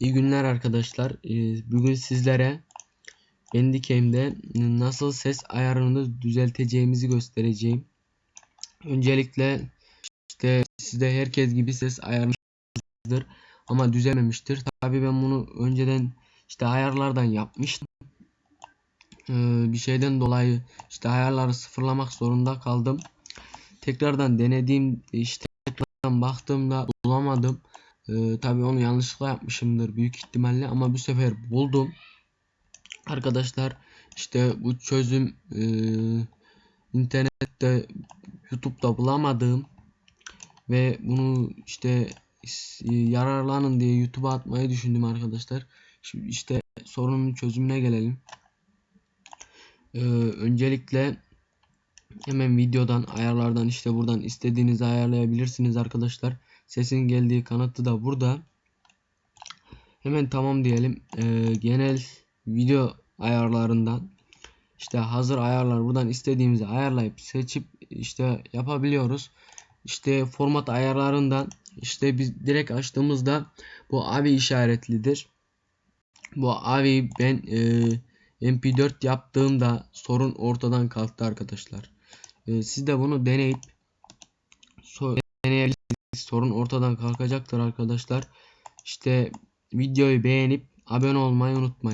İyi günler arkadaşlar. Ee, Bugün sizlere Bandicam'de nasıl ses ayarını düzelteceğimizi göstereceğim. Öncelikle işte sizde herkes gibi ses ayarmıştır ama düzelmemiştir. Tabii ben bunu önceden işte ayarlardan yapmıştım. Ee, Bir şeyden dolayı işte ayarları sıfırlamak zorunda kaldım. Tekrardan denediğim işte tekrardan baktığımda bulamadım. Ee, tabii onu yanlışlıkla yapmışımdır büyük ihtimalle ama bu sefer buldum. Arkadaşlar işte bu çözüm e, internette YouTube'da bulamadığım ve bunu işte s- yararlanın diye YouTube'a atmayı düşündüm arkadaşlar. Şimdi işte sorunun çözümüne gelelim. Ee, öncelikle hemen videodan ayarlardan işte buradan istediğinizi ayarlayabilirsiniz arkadaşlar. Sesin geldiği kanıtı da burada. Hemen tamam diyelim. Ee, genel video ayarlarından işte hazır ayarlar buradan istediğimizi ayarlayıp seçip işte yapabiliyoruz. İşte format ayarlarından işte biz direkt açtığımızda bu AVI işaretlidir. Bu AVI ben e, MP4 yaptığımda sorun ortadan kalktı arkadaşlar. E, siz de bunu deneyip so. Sorun ortadan kalkacaktır arkadaşlar. İşte videoyu beğenip abone olmayı unutmayın.